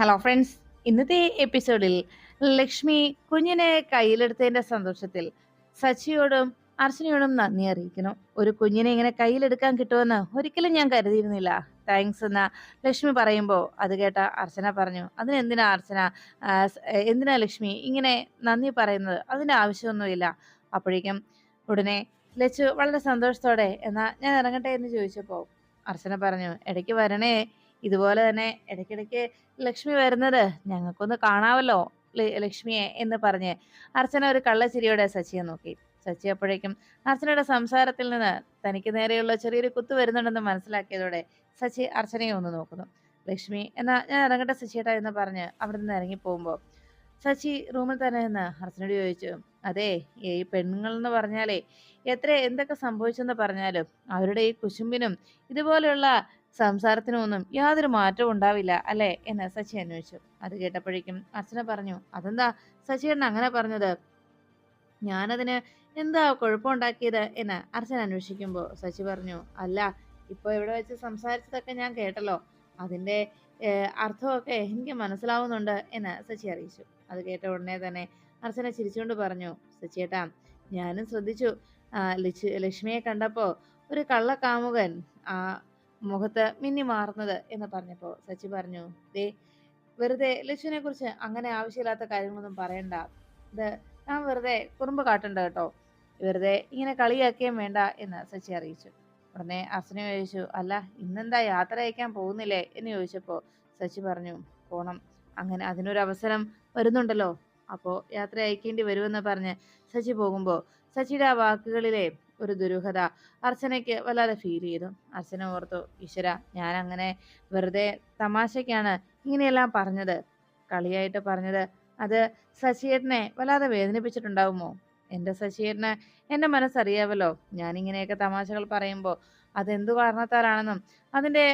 Hello friends ഇന്നത്തെ എപ്പിസോഡിൽ ലക്ഷ്മി കുഞ്ഞിനെ കയ്യിലെടുത്തതിന്റെ സന്തോഷത്തിൽ സച്ചിയോടും അർച്ചനയോടും നന്ദി അറിയിക്കുന്നു. ഒരു കുഞ്ഞിനെ ഇങ്ങനെ കയ്യിലെടുക്കാൻ കിട്ടുമെന്ന് ഒരിക്കലും ഞാൻ കരുതിയിരുന്നില്ല. താങ്ക്സ് എന്ന ലക്ഷ്മി പറയുമ്പോൾ അത് കേട്ട അർച്ചന പറഞ്ഞു അതിനെന്തിനാ അർച്ചന? എന്തിനാ ലക്ഷ്മി ഇങ്ങനെ നന്ദി പറയുന്നത്? അതിന്റെ ആവശ്യമൊന്നുമില്ല. അപ്പോഴേക്കും ഉടനെ ലച്ചു വളരെ സന്തോഷത്തോടെ എന്നാ ഞാൻ ഇറങ്ങട്ടെ എന്ന് ചോദിച്ചപ്പോൾ അർച്ചന പറഞ്ഞു ഇടയ്ക്ക് വരണേ ഇതുപോലെ തന്നെ ഇടയ്ക്കിടയ്ക്ക് ലക്ഷ്മി വരുന്നത് ഞങ്ങൾക്കൊന്ന് കാണാമല്ലോ ലക്ഷ്മിയെ എന്ന് പറഞ്ഞ് അർച്ചന ഒരു കള്ളച്ചിരിയോടെ സച്ചിയെ നോക്കി. സച്ചി അപ്പോഴേക്കും അർച്ചനയുടെ സംസാരത്തിൽ നിന്ന് തനിക്ക് നേരെയുള്ള ചെറിയൊരു കുത്തു വരുന്നുണ്ടെന്ന് മനസ്സിലാക്കിയതോടെ സച്ചി അർച്ചനയെ ഒന്ന് നോക്കുന്നു. ലക്ഷ്മി എന്നാ ഞാൻ ഇറങ്ങട്ടെ സച്ചിയേട്ടാ എന്ന് പറഞ്ഞ് അവിടെ നിന്ന് ഇറങ്ങി പോകുമ്പോൾ സച്ചി റൂമിൽ തന്നെ നിന്ന് അർച്ചനോട് ചോദിച്ചു അതെ ഈ പെണ്ണുങ്ങൾ എന്ന് പറഞ്ഞാലേ എത്ര എന്തൊക്കെ സംഭവിച്ചെന്ന് പറഞ്ഞാലും അവരുടെ ഈ കുശുമ്പിനും ഇതുപോലെയുള്ള സംസാരത്തിനൊന്നും യാതൊരു മാറ്റവും ഉണ്ടാവില്ല അല്ലേ? എന്ന് സച്ചി അന്വേഷിച്ചു. അത് കേട്ടപ്പോഴേക്കും അച്ഛനെ പറഞ്ഞു അതെന്താ സച്ചിയേട്ടൻ അങ്ങനെ പറഞ്ഞത്? ഞാനതിന് എന്താ കുഴപ്പമുണ്ടാക്കിയത്? എന്ന് അർച്ചൻ അന്വേഷിക്കുമ്പോൾ സച്ചി പറഞ്ഞു അല്ല ഇപ്പൊ ഇവിടെ വെച്ച് സംസാരിച്ചതൊക്കെ ഞാൻ കേട്ടല്ലോ. അതിന്റെ ഏഹ്, അർത്ഥമൊക്കെ എനിക്ക് മനസ്സിലാവുന്നുണ്ട് എന്ന് സച്ചി അറിയിച്ചു. അത് കേട്ട ഉടനെ തന്നെ അർച്ചന ചിരിച്ചുകൊണ്ട് പറഞ്ഞു സച്ചിയേട്ടാ ഞാനും ശ്രദ്ധിച്ചു. ലക്ഷ്മിയെ കണ്ടപ്പോൾ ഒരു കള്ളക്കാമുകൻ ആ മുഖത്ത് മിന്നി മാറുന്നത് എന്ന് പറഞ്ഞപ്പോൾ സച്ചി പറഞ്ഞു ദേ വെറുതെ ലക്ഷ്മിനെ കുറിച്ച് അങ്ങനെ ആവശ്യമില്ലാത്ത കാര്യങ്ങളൊന്നും പറയണ്ട. ഇത് ഞാൻ വെറുതെ കുറുമ്പ് കാട്ടണ്ട കേട്ടോ. വെറുതെ ഇങ്ങനെ കളിയാക്കുകയും വേണ്ട എന്ന് സച്ചി അറിയിച്ചു. ഉടനെ അർച്ചന ചോദിച്ചു അല്ല ഇന്നെന്താ യാത്ര അയക്കാൻ പോകുന്നില്ലേ? എന്ന് ചോദിച്ചപ്പോൾ സച്ചി പറഞ്ഞു പോണം. അങ്ങനെ അതിനൊരു അവസരം വരുന്നുണ്ടല്ലോ. അപ്പോൾ യാത്ര അയക്കേണ്ടി വരുമെന്ന് പറഞ്ഞ് സച്ചി പോകുമ്പോൾ സച്ചിയുടെ ആ വാക്കുകളിലെ ഒരു ദുരൂഹത. അർച്ചനയ്ക്ക് വല്ലാതെ ഫീൽ ചെയ്തു. അർച്ചന ഓർത്തു ഈശ്വര ഞാൻ അങ്ങനെ വെറുതെ തമാശയ്ക്കാണ് ഇങ്ങനെയെല്ലാം പറഞ്ഞത്. കളിയായിട്ട് പറഞ്ഞത്. അത് ശശിയേട്ടനെ വല്ലാതെ വേദനിപ്പിച്ചിട്ടുണ്ടാവുമോ? എന്റെ ശശിയേട്ടന് എന്റെ മനസ്സറിയാവല്ലോ. ഞാനിങ്ങനെയൊക്കെ തമാശകൾ പറയുമ്പോൾ അതെന്തു കാരണത്താലാണെന്നും അതിന്റെ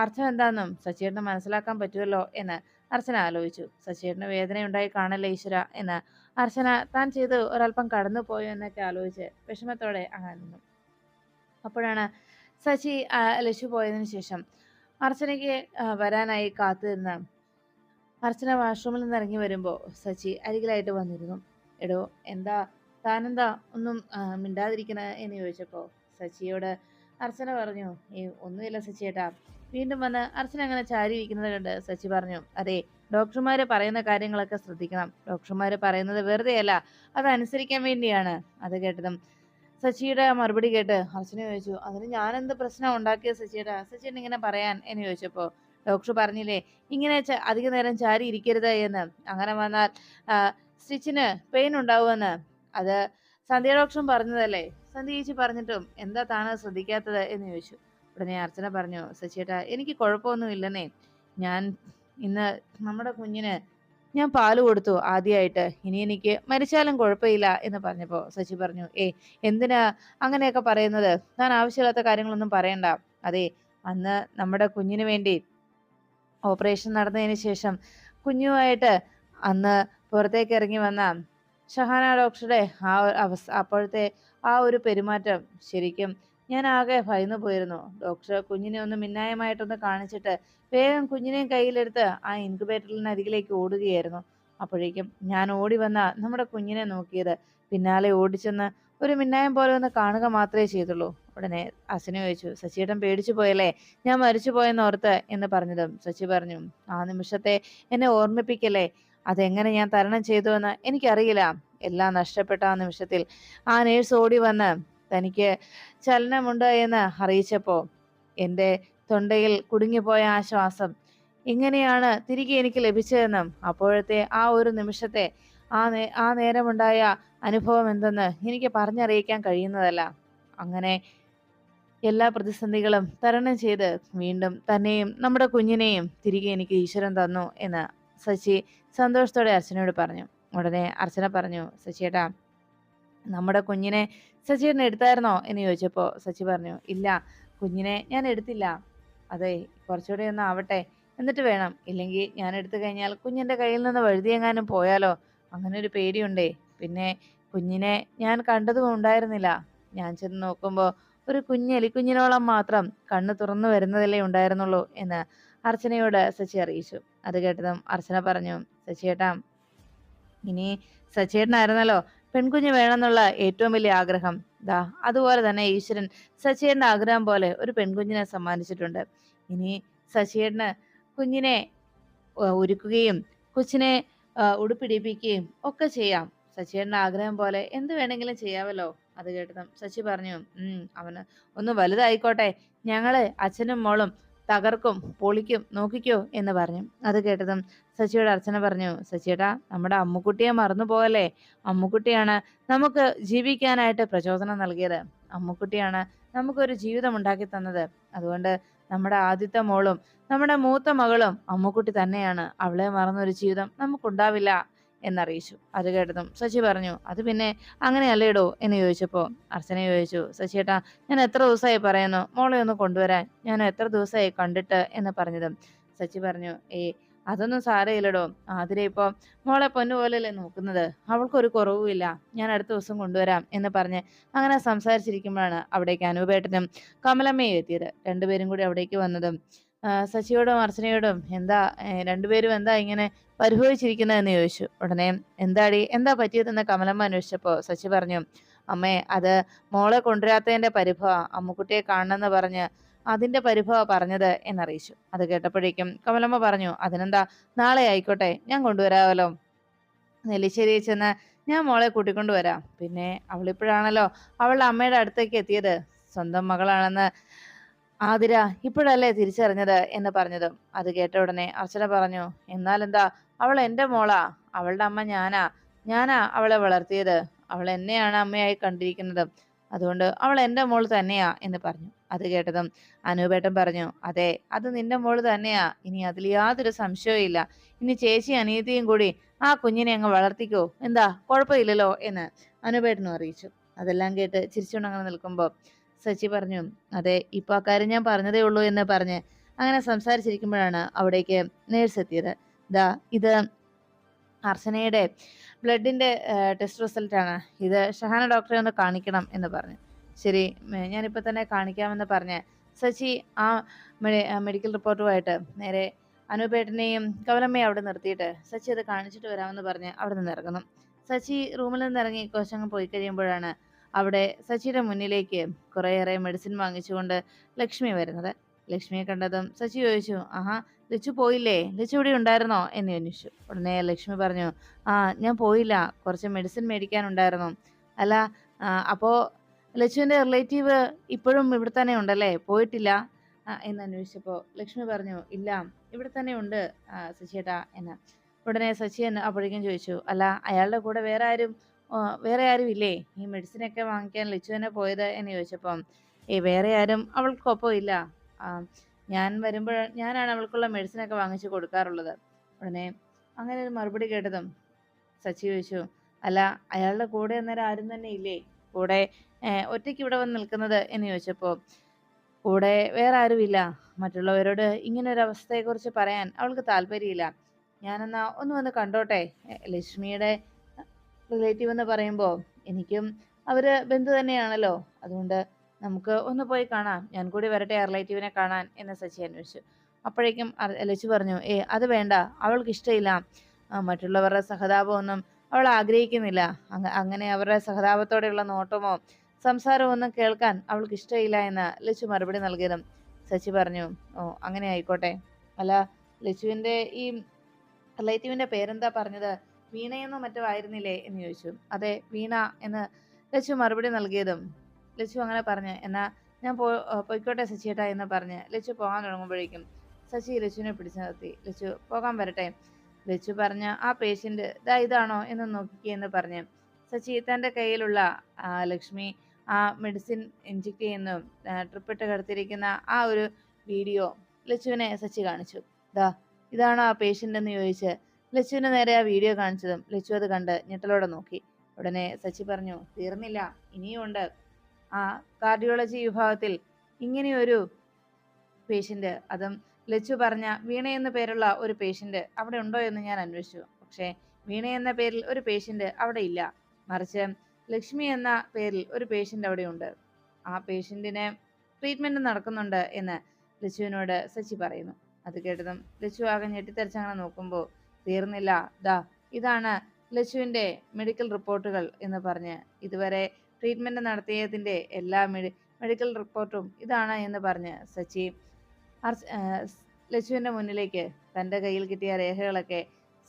അർത്ഥം എന്താണെന്നും ശശിയേട്ടന് മനസ്സിലാക്കാൻ പറ്റുമല്ലോ എന്ന് അർച്ചന ആലോചിച്ചു. ശശിയേട്ടന് വേദനയുണ്ടായി കാണല്ലേ ഈശ്വര എന്ന് അർച്ചന താൻ ചെയ്ത് ഒരല്പം കടന്നു പോയോ എന്നൊക്കെ ആലോചിച്ച് വിഷമത്തോടെ അങ്ങനെ നിന്നു. അപ്പോഴാണ് സച്ചി ലശു പോയതിനു ശേഷം അർച്ചനയ്ക്ക് വരാനായി കാത്തു നിന്ന് അർച്ചന വാഷ്റൂമിൽ നിന്ന് ഇറങ്ങി വരുമ്പോൾ സച്ചി അരികിലായിട്ട് വന്നിരുന്നു. എടോ എന്താ താനെന്താ ഒന്നും മിണ്ടാതിരിക്കണ? എന്ന് ചോദിച്ചപ്പോൾ സച്ചിയോട് അർച്ചന പറഞ്ഞു ഈ ഒന്നുമില്ല സച്ചിയേട്ടാ. വീണ്ടും വന്ന് അർച്ചന അങ്ങനെ ചാരി ഇരിക്കുന്നത് കണ്ട് സച്ചി പറഞ്ഞു അതെ ഡോക്ടർമാര് പറയുന്ന കാര്യങ്ങളൊക്കെ ശ്രദ്ധിക്കണം. ഡോക്ടർമാർ പറയുന്നത് വെറുതെയല്ല അതനുസരിക്കാൻ വേണ്ടിയാണ്. അത് കേട്ടതും സച്ചിയുടെ മറുപടി കേട്ട് അർച്ചന ചോദിച്ചു അതിന് ഞാനെന്ത് പ്രശ്നം ഉണ്ടാക്കിയ സച്ചിയുടെ സച്ചിൻ ഇങ്ങനെ പറയാൻ എന്ന് ചോദിച്ചപ്പോൾ ഡോക്ടർ പറഞ്ഞില്ലേ ഇങ്ങനെ അധിക നേരം ചാരി ഇരിക്കരുത് എന്ന്. അങ്ങനെ വന്നാൽ സ്റ്റിച്ചിന് പെയിൻ ഉണ്ടാവുമെന്ന്. അത് സന്ധ്യ ഡോക്ടറും പറഞ്ഞതല്ലേ? സന്ധ്യ ചേച്ചി പറഞ്ഞിട്ടും എന്താ താണ് ശ്രദ്ധിക്കാത്തത്? എന്ന് ചോദിച്ചു. ഉടനെ അർച്ചന പറഞ്ഞു സച്ചിയേട്ടാ എനിക്ക് കുഴപ്പമൊന്നും ഇല്ലെന്നേ. ഞാൻ ഇന്ന് നമ്മുടെ കുഞ്ഞിന് ഞാൻ പാൽ കൊടുത്തു ആദ്യമായിട്ട് ഇനി എനിക്ക് മരിച്ചാലും കുഴപ്പമില്ല എന്ന് പറഞ്ഞപ്പോൾ സച്ചി പറഞ്ഞു ഏ എന്തിനാ അങ്ങനെയൊക്കെ പറയുന്നത്? ഞാൻ ആവശ്യമില്ലാത്ത കാര്യങ്ങളൊന്നും പറയണ്ട. അതെ അന്ന് നമ്മുടെ കുഞ്ഞിന് വേണ്ടി ഓപ്പറേഷൻ നടന്നതിന് ശേഷം കുഞ്ഞുമായിട്ട് അന്ന് പുറത്തേക്ക് ഇറങ്ങി വന്ന ഷഹാന ഡോക്ടറുടെ ആ അവസ്ഥ അപ്പോഴത്തെ ആ ഒരു പെരുമാറ്റം ശരിക്കും ഞാൻ ആകെ ഭയന്നു പോയിരുന്നു. ഡോക്ടർ കുഞ്ഞിനെ ഒന്ന് മിന്നായമായിട്ടൊന്ന് കാണിച്ചിട്ട് വേഗം കുഞ്ഞിനെയും കയ്യിലെടുത്ത് ആ ഇൻക്യുബേറ്ററിന് അരികിലേക്ക് ഓടുകയായിരുന്നു. അപ്പോഴേക്കും ഞാൻ ഓടി വന്ന നമ്മുടെ കുഞ്ഞിനെ നോക്കിയത്. പിന്നാലെ ഓടിച്ചെന്ന് ഒരു മിന്നായം പോലെ ഒന്ന് കാണുക മാത്രമേ ചെയ്തുള്ളൂ. ഉടനെ അസിനെ ചോദിച്ചു സച്ചിയേട്ടൻ പേടിച്ചു പോയല്ലേ? ഞാൻ മരിച്ചു പോയെന്ന് ഓർത്ത്? എന്ന് പറഞ്ഞതും സച്ചി പറഞ്ഞു ആ നിമിഷത്തെ എന്നെ ഓർമ്മിപ്പിക്കല്ലേ? അതെങ്ങനെ ഞാൻ തരണം ചെയ്തു എന്ന് എനിക്കറിയില്ല. എല്ലാം നഷ്ടപ്പെട്ട ആ നിമിഷത്തിൽ ആ നേഴ്സ് ഓടി വന്ന് തനിക്ക് ചലനമുണ്ട് എന്ന് അറിയിച്ചപ്പോൾ എന്റെ തൊണ്ടയിൽ കുടുങ്ങിപ്പോയ ആശ്വാസം ശ്വാസം എങ്ങനെയാണ് തിരികെ എനിക്ക് ലഭിച്ചതെന്നും അപ്പോഴത്തെ ആ ഒരു നിമിഷത്തെ ആ നേ ആ നേരമുണ്ടായ അനുഭവം എന്തെന്ന് എനിക്ക് പറഞ്ഞറിയിക്കാൻ കഴിയുന്നതല്ല. അങ്ങനെ എല്ലാ പ്രതിസന്ധികളും തരണം ചെയ്ത് വീണ്ടും തന്നെയും നമ്മുടെ കുഞ്ഞിനെയും തിരികെ എനിക്ക് ഈശ്വരൻ തന്നു എന്ന് സച്ചി സന്തോഷത്തോടെ അർച്ചനയോട് പറഞ്ഞു. ഉടനെ അർച്ചന പറഞ്ഞു സച്ചിയേട്ടാ നമ്മുടെ കുഞ്ഞിനെ സച്ചിയേട്ടൻ എടുത്തായിരുന്നോ? എന്ന് ചോദിച്ചപ്പോൾ സച്ചി പറഞ്ഞു ഇല്ല കുഞ്ഞിനെ ഞാൻ എടുത്തില്ല. അതെ കുറച്ചുകൂടെ ഒന്ന് ആവട്ടെ. എന്നിട്ട് വേണം. ഇല്ലെങ്കിൽ ഞാൻ എടുത്തു കഴിഞ്ഞാൽ കുഞ്ഞിന്റെ കയ്യിൽ നിന്ന് വഴുതിയെങ്ങാനും പോയാലോ? അങ്ങനെ ഒരു പേടിയുണ്ടേ. പിന്നെ കുഞ്ഞിനെ ഞാൻ കണ്ടതും ഉണ്ടായിരുന്നില്ല. ഞാൻ ചെന്ന് നോക്കുമ്പോൾ ഒരു കുഞ്ഞ് എലിക്കുഞ്ഞിനോളം മാത്രം കണ്ണ് തുറന്നു വരുന്നതല്ലേ ഉണ്ടായിരുന്നുള്ളൂ എന്ന് അർച്ചനയോട് സച്ചി അറിയിച്ചു. അത് കേട്ടതും അർച്ചന പറഞ്ഞു സച്ചിയേട്ടാ ഇനി സച്ചിയേട്ടനായിരുന്നല്ലോ പെൺകുഞ്ഞ് വേണമെന്നുള്ള ഏറ്റവും വലിയ ആഗ്രഹം ദാ അതുപോലെ തന്നെ ഈശ്വരൻ സച്ചിയേട്ടന്റെ ആഗ്രഹം പോലെ ഒരു പെൺകുഞ്ഞിനെ സമ്മാനിച്ചിട്ടുണ്ട്. ഇനി സച്ചിയേട്ടന് കുഞ്ഞിനെ ഒരുക്കുകയും കൊച്ചിനെ ഉടുപ്പിടിപ്പിക്കുകയും ഒക്കെ ചെയ്യാം. സച്ചിയേട്ടന്റെ ആഗ്രഹം പോലെ എന്ത് വേണമെങ്കിലും ചെയ്യാമല്ലോ അത് കേട്ടതും സച്ചി പറഞ്ഞു. അവന് ഒന്ന് വലുതായിക്കോട്ടെ. ഞങ്ങൾ അച്ഛനും മോളും തകർക്കും പൊളിക്കും നോക്കിക്കോ എന്ന് പറഞ്ഞു. അത് കേട്ടതും ശശിയുടെ അർച്ചന പറഞ്ഞു ശശിയേട്ടാ നമ്മുടെ അമ്മുക്കുട്ടിയെ മറന്നു പോകല്ലേ അമ്മുക്കുട്ടിയാണ് നമുക്ക് ജീവിക്കാനായിട്ട് പ്രചോദനം നൽകിയത്. അമ്മുക്കുട്ടിയാണ് നമുക്കൊരു ജീവിതം ഉണ്ടാക്കി തന്നത്. അതുകൊണ്ട് നമ്മുടെ ആദ്യത്തെ മോളും നമ്മുടെ മൂത്ത മകളും അമ്മുക്കുട്ടി തന്നെയാണ്. അവളെ മറന്നൊരു ജീവിതം നമുക്കുണ്ടാവില്ല. എന്നറിയിച്ചു. അത് കേട്ടതും ശശി പറഞ്ഞു അത് പിന്നെ അങ്ങനെയല്ലേടോ? എന്ന് ചോദിച്ചപ്പോൾ അർച്ചന ചോദിച്ചു ശശിയേട്ടാ ഞാൻ എത്ര ദിവസമായി പറയുന്നു? മോളെ ഒന്ന് കൊണ്ടുവരാൻ. ഞാൻ എത്ര ദിവസമായി കണ്ടിട്ട്? എന്ന് പറഞ്ഞതും ശശി പറഞ്ഞു ഏ അതൊന്നും സാരയില്ലടോ ആതിരെ ഇപ്പോൾ മോളെ പൊന്നുപോലല്ലേ നോക്കുന്നത്. അവൾക്കൊരു കുറവുമില്ല ഞാൻ അടുത്ത ദിവസം കൊണ്ടുവരാം. എന്ന് പറഞ്ഞ് അങ്ങനെ സംസാരിച്ചിരിക്കുമ്പോഴാണ് അവിടേക്ക് അനൂപേട്ടനും കമലമ്മയും എത്തിയത്. രണ്ടുപേരും കൂടി അവിടേക്ക് വന്നതും സച്ചിയോടും അർച്ചനയോടും എന്താ രണ്ടുപേരും എന്താ ഇങ്ങനെ പരിഭവിച്ചിരിക്കുന്നതെന്ന് ചോദിച്ചു. ഉടനെ എന്താടി എന്താ പറ്റിയതെന്ന് കമലമ്മ അന്വേഷിച്ചപ്പോൾ സച്ചി പറഞ്ഞു അമ്മേ അത് മോളെ കൊണ്ടുവരാത്തതിന്റെ പരിഭവ അമ്മുക്കുട്ടിയെ കാണണമെന്ന് പറഞ്ഞ് അതിന്റെ പരിഭവ പറഞ്ഞത് എന്നറിയിച്ചു. അത് കേട്ടപ്പോഴേക്കും കമലമ്മ പറഞ്ഞു അതിനെന്താ നാളെ ആയിക്കോട്ടെ ഞാൻ കൊണ്ടുവരാമല്ലോ നെല്ലിശ്ശേരിയിൽ ചെന്ന് ഞാൻ മോളെ കൂട്ടിക്കൊണ്ടുവരാം പിന്നെ അവളിപ്പോഴാണല്ലോ അവളുടെ അമ്മയുടെ അടുത്തേക്ക് എത്തിയത്. സ്വന്തം മകളാണെന്ന് ആതിര ഇപ്പോഴല്ലേ തിരിച്ചറിഞ്ഞത് എന്ന് പറഞ്ഞതും. അത് കേട്ട ഉടനെ അർച്ചന പറഞ്ഞു എന്നാൽ എന്താ അവൾ എന്റെ മോളാ. അവളുടെ അമ്മ ഞാനാ. ഞാനാ അവളെ വളർത്തിയത്. അവൾ എന്നെയാണ് അമ്മയായി കണ്ടിരിക്കുന്നത്. അതുകൊണ്ട് അവൾ എന്റെ മോൾ തന്നെയാ എന്ന് പറഞ്ഞു. അത് കേട്ടതും അനൂപേട്ടൻ പറഞ്ഞു അതെ അത് നിന്റെ മോൾ തന്നെയാ. ഇനി അതിൽ യാതൊരു സംശയവും ഇല്ല. ഇനി ചേച്ചി അനിയത്തിയും കൂടി ആ കുഞ്ഞിനെ അങ്ങ് വളർത്തിക്കോ. എന്താ? കുഴപ്പമില്ലല്ലോ എന്ന് അനൂപേട്ടനും അറിയിച്ചു. അതെല്ലാം കേട്ട് ചിരിച്ചുകൊണ്ട് അങ്ങനെ നിൽക്കുമ്പോൾ സച്ചി പറഞ്ഞു അതെ ഇപ്പൊ അക്കാര്യം ഞാൻ പറഞ്ഞതേ ഉള്ളൂ എന്ന് പറഞ്ഞ് അങ്ങനെ സംസാരിച്ചിരിക്കുമ്പോഴാണ് അവിടേക്ക് നേഴ്സ് എത്തിയത് ദാ ഇത് അർച്ചനയുടെ ബ്ലഡിന്റെ ടെസ്റ്റ് റിസൾട്ട് ആണ്. ഇത് ഷഹാന ഡോക്ടറെ ഒന്ന് കാണിക്കണം എന്ന് പറഞ്ഞു. ശരി ഞാനിപ്പോൾ തന്നെ കാണിക്കാമെന്ന് പറഞ്ഞ് സച്ചി ആ മെഡിക്കൽ റിപ്പോർട്ടുമായിട്ട് നേരെ അനുപേട്ടനെയും കവലമ്മയും അവിടെ നിർത്തിയിട്ട് സച്ചി അത് കാണിച്ചിട്ട് വരാമെന്ന് പറഞ്ഞ് അവിടെ നിന്ന് ഇറങ്ങുന്നു. സച്ചി റൂമിൽ നിന്ന് ഇറങ്ങി കുറച്ചങ്ങ് പോയി കഴിയുമ്പോഴാണ് അവിടെ സച്ചിയുടെ മുന്നിലേക്ക് കുറേയേറെ മെഡിസിൻ വാങ്ങിച്ചുകൊണ്ട് ലക്ഷ്മി വരുന്നത്. ലക്ഷ്മിയെ കണ്ടതും സച്ചി ചോദിച്ചു ആഹാ ലച്ചു പോയില്ലേ? ലച്ചു ഇവിടെ ഉണ്ടായിരുന്നോ? എന്ന് ചോദിച്ചു. ഉടനെ ലക്ഷ്മി പറഞ്ഞു ആ ഞാൻ പോയില്ല. കുറച്ച് മെഡിസിൻ മേടിക്കാനുണ്ടായിരുന്നു. അല്ല അപ്പോൾ ലച്ചുവിന്റെ റിലേറ്റീവ് ഇപ്പോഴും ഇവിടെ തന്നെ ഉണ്ടല്ലേ? പോയിട്ടില്ല? എന്ന് അന്വേഷിച്ചപ്പോൾ ലക്ഷ്മി പറഞ്ഞു ഇല്ല ഇവിടെ തന്നെ ഉണ്ട് സച്ചിയേട്ടാ എന്ന്. ഉടനെ സച്ചി അപ്പോഴേക്കും ചോദിച്ചു അല്ല അയാളുടെ കൂടെ വേറെ ആരും വേറെ ആരും ഇല്ലേ ഈ മെഡിസിനൊക്കെ വാങ്ങിക്കാൻ ലിച്ചു തന്നെ പോയത് എന്ന് ചോദിച്ചപ്പം ഏ വേറെ ആരും അവൾക്കൊപ്പം ഇല്ല. ഞാൻ വരുമ്പോൾ ഞാനാണ് അവൾക്കുള്ള മെഡിസിനൊക്കെ വാങ്ങിച്ചു കൊടുക്കാറുള്ളത്. ഉടനെ അങ്ങനെ ഒരു മറുപടി കേട്ടതും സച്ചി ചോദിച്ചു അല്ല അയാളുടെ കൂടെ അന്നേരം ആരും തന്നെ ഇല്ലേ? കൂടെ ഒറ്റയ്ക്ക് ഇവിടെ വന്ന് നിൽക്കുന്നത്? എന്ന് ചോദിച്ചപ്പോൾ കൂടെ വേറെ ആരുമില്ല മറ്റുള്ളവരോട് ഇങ്ങനെ ഒരു അവസ്ഥയെക്കുറിച്ച് പറയാൻ അവൾക്ക് താല്പര്യമില്ല. ഞാനെന്നാ ഒന്ന് വന്ന് കണ്ടോട്ടെ? ലക്ഷ്മിയുടെ റിലേറ്റീവ് എന്ന് പറയുമ്പോൾ എനിക്കും അവർ ബന്ധു തന്നെയാണല്ലോ. അതുകൊണ്ട് നമുക്ക് ഒന്ന് പോയി കാണാം. ഞാൻ കൂടി വരട്ടെ ആ റിലേറ്റീവിനെ കാണാൻ എന്ന് സച്ചി അന്വേഷിച്ചു. അപ്പോഴേക്കും ലച്ചു പറഞ്ഞു ഏ അത് വേണ്ട. അവൾക്ക് ഇഷ്ടമില്ല. മറ്റുള്ളവരുടെ സഹതാപമൊന്നും അവൾ ആഗ്രഹിക്കുന്നില്ല. അങ്ങനെ അവരുടെ സഹതാപത്തോടെയുള്ള നോട്ടമോ സംസാരമോ ഒന്നും കേൾക്കാൻ അവൾക്ക് ഇഷ്ടമില്ല എന്ന് ലച്ചു മറുപടി നൽകിയതും സച്ചി പറഞ്ഞു ഓ അങ്ങനെ ആയിക്കോട്ടെ. അല്ല ലച്ചുവിന്റെ ഈ റിലേറ്റീവിന്റെ പേരെന്താ പറഞ്ഞത്? വീണയെന്നോ മറ്റോ ആയിരുന്നില്ലേ എന്ന് ചോദിച്ചു. അതെ വീണ എന്ന് ലച്ചു മറുപടി നൽകിയതും ലച്ചു അങ്ങനെ പറഞ്ഞു എന്നാ ഞാൻ പോ പൊയ്ക്കോട്ടെ സച്ചിയേട്ടാ എന്ന് പറഞ്ഞ് ലച്ചു പോകാൻ തുടങ്ങുമ്പോഴേക്കും ശശി ലച്ചുവിനെ പിടിച്ചു നിർത്തി. ലച്ചു പോകാൻ വരട്ടെ. ലച്ചു പറഞ്ഞ ആ പേഷ്യന്റ് ഇതാ ഇതാണോ എന്ന് നോക്കിക്കെന്ന് പറഞ്ഞ് സച്ചി തന്റെ കയ്യിലുള്ള ലക്ഷ്മി ആ മെഡിസിൻ ഇഞ്ചെക്ട് ചെയ്യുന്നു. ട്രിപ്പിട്ട് കിടത്തിയിരിക്കുന്ന ആ ഒരു വീഡിയോ ലച്ചുവിനെ സച്ചി കാണിച്ചു. ദാ ഇതാണോ ആ പേഷ്യന്റ് എന്ന് ചോദിച്ച് ലച്ചുവിന് നേരെ ആ വീഡിയോ കാണിച്ചതും ലച്ചു അത് കണ്ട് ഞെട്ടലോടെ നോക്കി. ഉടനെ സച്ചി പറഞ്ഞു തീർന്നില്ല ഇനിയുമുണ്ട് ആ കാർഡിയോളജി വിഭാഗത്തിൽ ഇങ്ങനെയൊരു പേഷ്യന്റ് അതും ലച്ചു പറഞ്ഞ വീണ എന്ന പേരുള്ള ഒരു പേഷ്യന്റ് അവിടെ ഉണ്ടോ എന്ന് ഞാൻ അന്വേഷിച്ചു. പക്ഷേ വീണ എന്ന പേരിൽ ഒരു പേഷ്യന്റ് അവിടെ ഇല്ല. മറിച്ച് ലക്ഷ്മി എന്ന പേരിൽ ഒരു പേഷ്യന്റ് അവിടെയുണ്ട് ആ പേഷ്യന്റിന് ട്രീറ്റ്മെന്റ് നടക്കുന്നുണ്ട് എന്ന് ലച്ചുവിനോട് സച്ചി പറയുന്നു. അത് കേട്ടതും ലച്ചു ആകെ ഞെട്ടിത്തെറിച്ചങ്ങനെ നോക്കുമ്പോൾ തീർന്നില്ല. ദാ ഇതാണ് ലച്ചുവിന്റെ മെഡിക്കൽ റിപ്പോർട്ടുകൾ എന്ന് പറഞ്ഞ് ഇതുവരെ ട്രീറ്റ്മെന്റ് നടത്തിയതിന്റെ എല്ലാ മെഡി മെഡിക്കൽ റിപ്പോർട്ടും ഇതാണ് എന്ന് പറഞ്ഞ് സച്ചി അർച്ച ലച്ചുവിന്റെ മുന്നിലേക്ക് തന്റെ കയ്യിൽ കിട്ടിയ രേഖകളൊക്കെ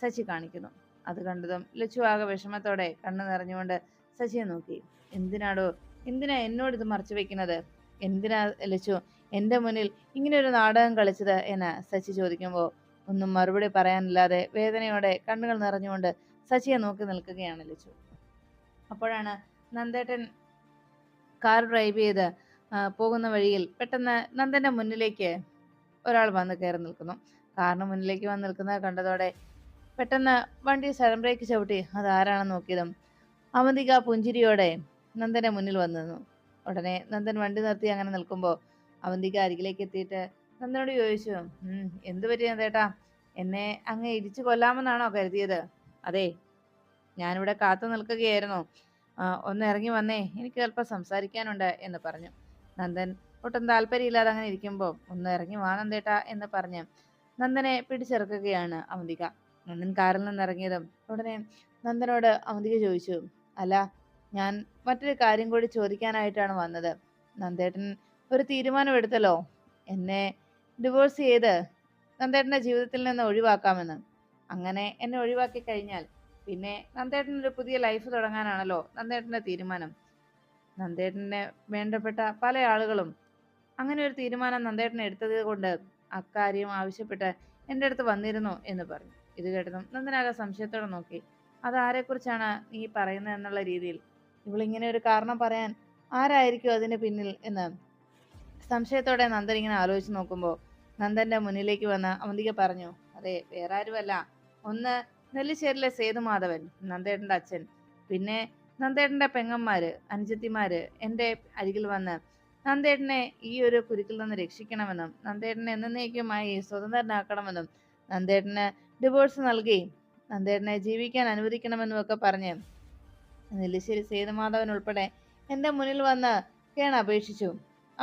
സച്ചി കാണിക്കുന്നു. അത് കണ്ടതും ലച്ചു ആകെ വിഷമത്തോടെ കണ്ണു നിറഞ്ഞുകൊണ്ട് സച്ചിയെ നോക്കി. എന്തിനാടോ എന്തിനാ എന്നോട് ഇത് മറച്ചു വെക്കുന്നത്? എന്തിനാ ലച്ചു എന്റെ മുന്നിൽ ഇങ്ങനെ ഒരു നാടകം കളിച്ചത് എന്ന് സച്ചി ചോദിക്കുമ്പോൾ ഒന്നും മറുപടി പറയാനില്ലാതെ വേദനയോടെ കണ്ണുകൾ നിറഞ്ഞുകൊണ്ട് സച്ചിയെ നോക്കി നിൽക്കുകയാണ് ലച്ചു അപ്പോഴാണ് നന്ദേട്ടൻ കാർ ഡ്രൈവ് ചെയ്ത് പോകുന്ന വഴിയിൽ പെട്ടെന്ന് നന്ദന്റെ മുന്നിലേക്ക് ഒരാൾ വന്ന് കയറി നിൽക്കുന്നു. കാറിന് മുന്നിലേക്ക് വന്ന് നിൽക്കുന്നത് കണ്ടതോടെ പെട്ടെന്ന് വണ്ടി സഡൻ ബ്രേക്ക് ചവിട്ടി അത് ആരാണെന്ന് നോക്കിയതും അവന്തിക പുഞ്ചിരിയോടെ നന്ദന്റെ മുന്നിൽ വന്നു ഉടനെ നന്ദൻ വണ്ടി നിർത്തി അങ്ങനെ നിൽക്കുമ്പോൾ അവന്തിക അരികിലേക്ക് എത്തിയിട്ട് നന്ദനോട് ചോദിച്ചു എന്ത് പറ്റി നന്ദേട്ടാ എന്നെ അങ്ങ് ഇടിച്ചു കൊല്ലാമെന്നാണോ കരുതിയത്? അതെ ഞാനിവിടെ കാത്തു നിൽക്കുകയായിരുന്നു. ഒന്ന് ഇറങ്ങി വന്നേ എനിക്ക് അല്പം സംസാരിക്കാനുണ്ട് എന്ന് പറഞ്ഞു. നന്ദൻ ഒട്ടും താല്പര്യമില്ലാതെ അങ്ങനെ ഇരിക്കുമ്പോൾ ഒന്ന് ഇറങ്ങി വാ നന്ദേട്ടാ എന്ന് പറഞ്ഞ് നന്ദനെ പിടിച്ചിറക്കുകയാണ് അവന്തിക നന്ദൻ കാറിൽ നിന്ന് ഇറങ്ങിയതും ഉടനെ നന്ദനോട് അവന്തിക ചോദിച്ചു അല്ല ഞാൻ മറ്റൊരു കാര്യം കൂടി ചോദിക്കാനായിട്ടാണ് വന്നത്. നന്ദേട്ടൻ ഒരു തീരുമാനമെടുത്തല്ലോ. എന്നെ ഡിവോഴ്സ് ചെയ്ത് നന്ദേട്ടന്റെ ജീവിതത്തിൽ നിന്ന് ഒഴിവാക്കാമെന്ന്. അങ്ങനെ എന്നെ ഒഴിവാക്കി കഴിഞ്ഞാൽ പിന്നെ നന്ദേട്ടൻ ഒരു പുതിയ ലൈഫ് തുടങ്ങാനാണല്ലോ നന്ദേട്ടന്റെ തീരുമാനം. നന്ദേട്ടനെ വേണ്ടപ്പെട്ട പല ആളുകളും അങ്ങനെ ഒരു തീരുമാനം നന്ദേട്ടൻ എടുത്തത് കൊണ്ട് അക്കാര്യം ആവശ്യപ്പെട്ട് എന്റെ അടുത്ത് വന്നിരുന്നു എന്ന് പറഞ്ഞു. ഇത് കേട്ടതും നന്ദനാകെ സംശയത്തോടെ നോക്കി. അത് ആരെക്കുറിച്ചാണ് നീ പറയുന്നത് എന്നുള്ള രീതിയിൽ? ഇവളിങ്ങനെ ഒരു കാരണം പറയാൻ ആരായിരിക്കും അതിന് പിന്നിൽ? എന്ന് സംശയത്തോടെ നന്ദൻ ഇങ്ങനെ ആലോചിച്ച് നോക്കുമ്പോൾ നന്ദന്റെ മുന്നിലേക്ക് വന്ന് അവന്തിക പറഞ്ഞു അതെ വേറെ ആരുമല്ല ഒന്ന് നെല്ലിശ്ശേരിലെ സേതുമാധവൻ നന്ദേട്ടന്റെ അച്ഛൻ. പിന്നെ നന്ദേട്ടന്റെ പെങ്ങന്മാര് അനുജത്തിമാര് എന്റെ അരികിൽ വന്ന് നന്ദേട്ടനെ ഈ ഒരു കുരുക്കിൽ നിന്ന് രക്ഷിക്കണമെന്നും നന്ദേട്ടനെ എന്നേക്കുമായി സ്വതന്ത്രനാക്കണമെന്നും നന്ദേട്ടന് ഡിവോഴ്സ് നൽകി നന്ദേട്ടനെ ജീവിക്കാൻ അനുവദിക്കണമെന്നും ഒക്കെ പറഞ്ഞ് നെല്ലിശ്ശേരി സേതുമാധവൻ ഉൾപ്പെടെ എന്റെ മുന്നിൽ വന്ന് കേൺ അപേക്ഷിച്ചു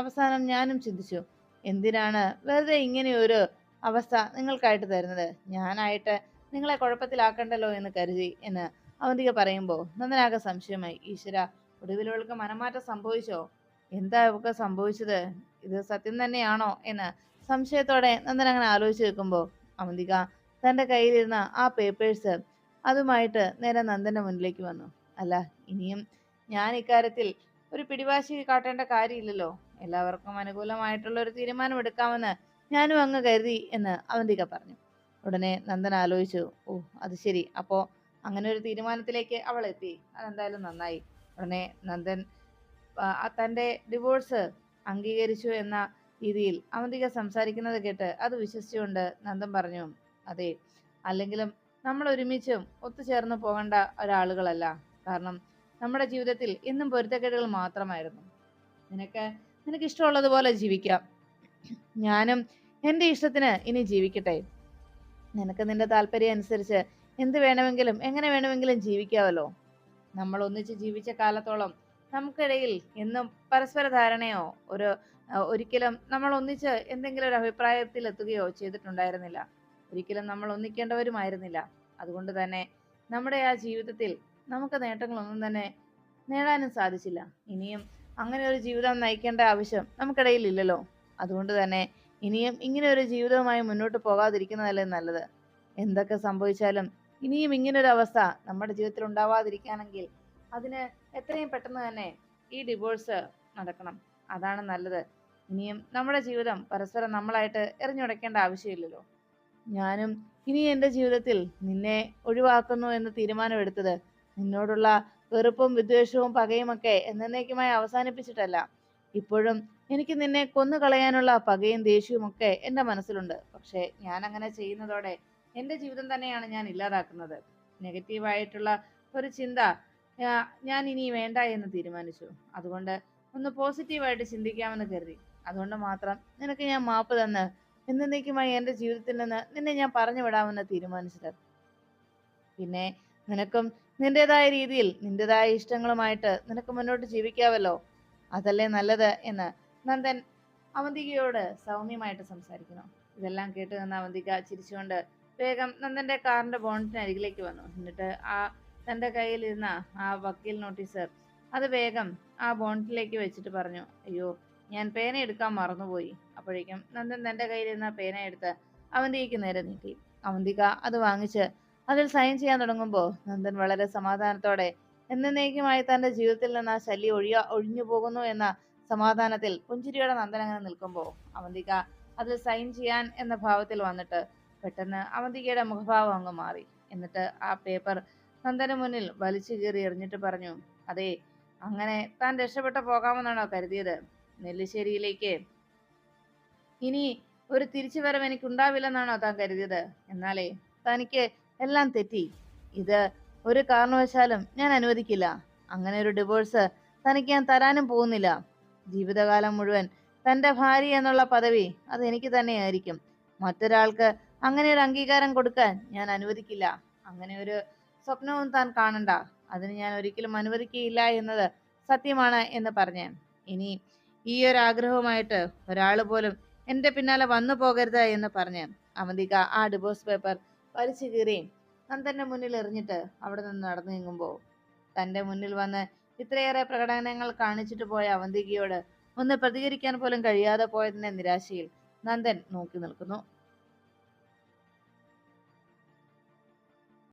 അവസാനം ഞാനും ചിന്തിച്ചു എന്തിനാണ് വെറുതെ ഇങ്ങനെ ഒരു അവസ്ഥ നിങ്ങൾക്കായിട്ട് തരുന്നത്? ഞാനായിട്ട് നിങ്ങളെ കുഴപ്പത്തിലാക്കണ്ടല്ലോ എന്ന് കരുതി എന്ന് അവന്തിക പറയുമ്പോൾ നന്ദനാകെ സംശയമായി. ഈശ്വര ഒടുവിലുകൾക്ക് മനമാറ്റം സംഭവിച്ചോ? എന്താ ഇവക്ക് സംഭവിച്ചത്? ഇത് സത്യം തന്നെയാണോ എന്ന് സംശയത്തോടെ നന്ദൻ അങ്ങനെ ആലോചിച്ച് നിൽക്കുമ്പോൾ അവന്തിക തന്റെ കയ്യിലിരുന്ന ആ പേപ്പേഴ്സ് അതുമായിട്ട് നേരെ നന്ദന്റെ മുന്നിലേക്ക് വന്നു. അല്ല ഇനിയും ഞാൻ ഇക്കാര്യത്തിൽ ഒരു പിടിവാശി കാട്ടേണ്ട കാര്യമില്ലല്ലോ. എല്ലാവർക്കും അനുകൂലമായിട്ടുള്ള ഒരു തീരുമാനം എടുക്കാമെന്ന് ഞാനും അങ്ങ് കരുതി എന്ന് അവന്തിക പറഞ്ഞു. ഉടനെ നന്ദൻ ആലോചിച്ചു ഓ അത് ശരി. അപ്പോ അങ്ങനെ ഒരു തീരുമാനത്തിലേക്ക് അവൾ എത്തി അതെന്തായാലും നന്നായി. ഉടനെ നന്ദൻ തന്റെ ഡിവോഴ്സ് അംഗീകരിച്ചു എന്ന രീതിയിൽ അവന്തിക സംസാരിക്കുന്നത് കേട്ട് അത് വിശ്വസിച്ചുകൊണ്ട് നന്ദൻ പറഞ്ഞു അതെ അല്ലെങ്കിലും നമ്മൾ ഒരുമിച്ചും ഒത്തുചേർന്ന് പോകേണ്ട ഒരാളുകളല്ല. കാരണം നമ്മുടെ ജീവിതത്തിൽ എന്നും പൊരുത്തക്കേടുകൾ മാത്രമായിരുന്നു. നിനക്ക് നിനക്ക് ഇഷ്ടമുള്ളതുപോലെ ജീവിക്കാം. ഞാനും എന്റെ ഇഷ്ടത്തിന് ഇനി ജീവിക്കട്ടെ. നിനക്ക് നിന്റെ താല്പര്യം അനുസരിച്ച് എന്ത് വേണമെങ്കിലും എങ്ങനെ വേണമെങ്കിലും ജീവിക്കാമല്ലോ നമ്മൾ ഒന്നിച്ച് ജീവിച്ച കാലത്തോളം നമുക്കിടയിൽ എന്നും പരസ്പര ധാരണയോ ഒരു ഒരിക്കലും നമ്മൾ ഒന്നിച്ച് എന്തെങ്കിലും ഒരു അഭിപ്രായത്തിൽ എത്തുകയോ ചെയ്തിട്ടുണ്ടായിരുന്നില്ല. ഒരിക്കലും നമ്മൾ ഒന്നിക്കേണ്ടവരുമായിരുന്നില്ല. അതുകൊണ്ട് തന്നെ നമ്മുടെ ആ ജീവിതത്തിൽ നമുക്ക് നേട്ടങ്ങളൊന്നും തന്നെ നേടാനും സാധിച്ചില്ല. ഇനിയും അങ്ങനെ ഒരു ജീവിതം നയിക്കേണ്ട ആവശ്യം നമുക്കിടയിൽ ഇല്ലല്ലോ അതുകൊണ്ട് തന്നെ ഇനിയും ഇങ്ങനെ ഒരു ജീവിതവുമായി മുന്നോട്ട് പോകാതിരിക്കുന്നതല്ലേ നല്ലത്. എന്തൊക്കെ സംഭവിച്ചാലും ഇനിയും ഇങ്ങനൊരു അവസ്ഥ നമ്മുടെ ജീവിതത്തിൽ ഉണ്ടാവാതിരിക്കാനെങ്കിൽ അതിന് എത്രയും പെട്ടെന്ന് തന്നെ ഈ ഡിവോഴ്സ് നടക്കണം. അതാണ് നല്ലത്. ഇനിയും നമ്മുടെ ജീവിതം പരസ്പരം നമ്മളായിട്ട് എറിഞ്ഞുടയ്ക്കേണ്ട ആവശ്യമില്ലല്ലോ. ഞാനും ഇനി എന്റെ ജീവിതത്തിൽ നിന്നെ ഒഴിവാക്കുന്നു എന്ന് തീരുമാനമെടുത്തത് നിന്നോടുള്ള വെറുപ്പും വിദ്വേഷവും പകയുമൊക്കെ എന്നേക്കുമായി അവസാനിപ്പിച്ചിട്ടല്ല. ഇപ്പോഴും എനിക്ക് നിന്നെ കൊന്നുകളയാനുള്ള പകയും ദേഷ്യവും ഒക്കെ എന്റെ മനസ്സിലുണ്ട്. പക്ഷേ ഞാൻ അങ്ങനെ ചെയ്യുന്നതോടെ എന്റെ ജീവിതം തന്നെയാണ് ഞാൻ ഇല്ലാതാക്കുന്നത്. നെഗറ്റീവായിട്ടുള്ള ഒരു ചിന്ത ഞാൻ ഇനി വേണ്ട എന്ന് തീരുമാനിച്ചു. അതുകൊണ്ട് ഒന്ന് പോസിറ്റീവായിട്ട് ചിന്തിക്കാമെന്ന് കരുതി. അതുകൊണ്ട് മാത്രം നിനക്ക് ഞാൻ മാപ്പ് തന്ന് എന്നേക്കുമായി എന്റെ ജീവിതത്തിൽ നിന്ന് നിന്നെ ഞാൻ പറഞ്ഞു വിടാമെന്ന് തീരുമാനിച്ചത്. പിന്നെ നിനക്കും നിന്റേതായ രീതിയിൽ നിന്റേതായ ഇഷ്ടങ്ങളുമായിട്ട് നിനക്ക് മുന്നോട്ട് ജീവിക്കാവല്ലോ. അതല്ലേ നല്ലത് എന്ന് നന്ദൻ അവന്തികയോട് സൗമ്യമായിട്ട് സംസാരിക്കുന്നു. ഇതെല്ലാം കേട്ട് നിന്ന അവന്തിക ചിരിച്ചുകൊണ്ട് വേഗം നന്ദന്റെ കാറിന്റെ ബോണറ്റിന് അരികിലേക്ക് വന്നു. എന്നിട്ട് ആ തന്റെ കയ്യിലിരുന്ന ആ വക്കീൽ നോട്ടീസ് അത് വേഗം ആ ബോണറ്റിലേക്ക് വെച്ചിട്ട് പറഞ്ഞു അയ്യോ ഞാൻ പേന എടുക്കാൻ മറന്നുപോയി. അപ്പോഴേക്കും നന്ദൻ തന്റെ കയ്യിലിരുന്ന പേന എടുത്ത് അവന്തികയ്ക്ക് നേരെ നീട്ടി. അവന്തിക അത് വാങ്ങിച്ച് അതിൽ സൈൻ ചെയ്യാൻ തുടങ്ങുമ്പോൾ നന്ദൻ വളരെ സമാധാനത്തോടെ എന്നേക്കുമായി തന്റെ ജീവിതത്തിൽ നിന്ന് ആ ശല്യം ഒഴിയ ഒഴിഞ്ഞു പോകുന്നു എന്ന സമാധാനത്തിൽ പുഞ്ചിരിയുടെ നന്ദൻ അങ്ങനെ നിൽക്കുമ്പോൾ അവന്തിക അതിൽ സൈൻ ചെയ്യാൻ എന്ന ഭാവത്തിൽ വന്നിട്ട് പെട്ടെന്ന് അവന്തികയുടെ മുഖഭാവം അങ്ങ് മാറി. എന്നിട്ട് ആ പേപ്പർ നന്ദന് മുന്നിൽ വലിച്ചു കീറി എറിഞ്ഞിട്ട് പറഞ്ഞു അതെ അങ്ങനെ താൻ രക്ഷപ്പെട്ടു പോകാമെന്നാണോ കരുതിയത്? നെല്ലിശ്ശേരിയിലേക്ക് ഇനി ഒരു തിരിച്ചു വരവ് എനിക്കുണ്ടാവില്ലെന്നാണോ താൻ കരുതിയത്? എന്നാലേ തനിക്ക് എല്ലാം തെറ്റി. ഇത് ഒരു കാരണവശാലും ഞാൻ അനുവദിക്കില്ല. അങ്ങനെ ഒരു ഡിവോഴ്സ് തനിക്ക് ഞാൻ തരാനും പോകുന്നില്ല. ജീവിതകാലം മുഴുവൻ തന്റെ ഭാര്യ എന്നുള്ള പദവി അത് എനിക്ക് തന്നെയായിരിക്കും. മറ്റൊരാൾക്ക് അങ്ങനെ ഒരു അംഗീകാരം കൊടുക്കാൻ ഞാൻ അനുവദിക്കില്ല. അങ്ങനെ ഒരു സ്വപ്നവും താൻ കാണണ്ട. അതിന് ഞാൻ ഒരിക്കലും അനുവദിക്കുകയില്ല എന്നത് സത്യമാണ് എന്ന് പറഞ്ഞ്. ഇനി ഈ ഒരു ആഗ്രഹവുമായിട്ട് ഒരാൾ പോലും എന്റെ പിന്നാലെ വന്നു പോകരുത് എന്ന് പറഞ്ഞ്. അവന്തിക ആ ഡിവോഴ്സ് പേപ്പർ വലിച്ചു കീറിയും. നന്ദന്റെ മുന്നിൽ എറിഞ്ഞിട്ട് അവിടെ നിന്ന് നടന്നു നീങ്ങുമ്പോൾ തന്റെ മുന്നിൽ വന്ന് ഇത്രയേറെ പ്രകടനങ്ങൾ കാണിച്ചിട്ട് പോയ അവന്തികയോട് ഒന്ന് പ്രതികരിക്കാൻ പോലും കഴിയാതെ പോയതിന്റെ നിരാശയിൽ നന്ദൻ നോക്കി നിൽക്കുന്നു.